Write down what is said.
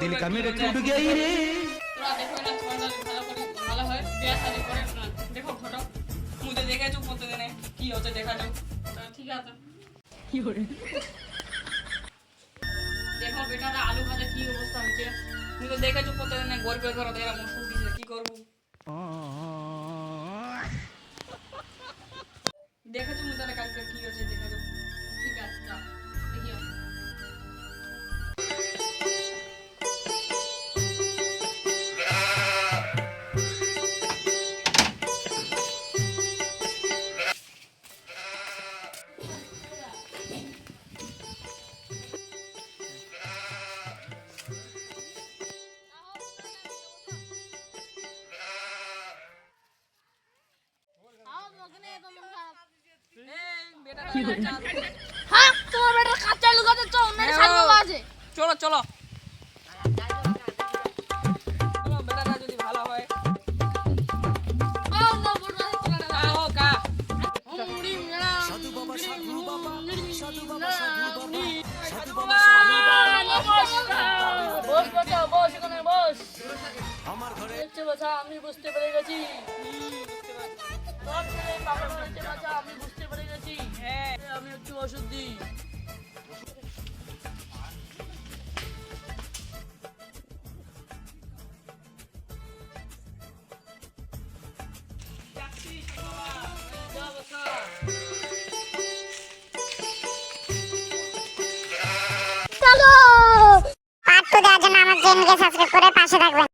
দিল কামে রে টুট গই রে। দেখো আলু ভাজা কি অবস্থা হচ্ছে কি দেখেছ মুদারে কালকে কি হচ্ছে আমি বুঝতে পেরে গেছি ওষুধ দিই পার্ট টু দেওয়ার জন্য আমার চ্যানেলকে সাবস্ক্রাইব করে পাশে থাকবেন।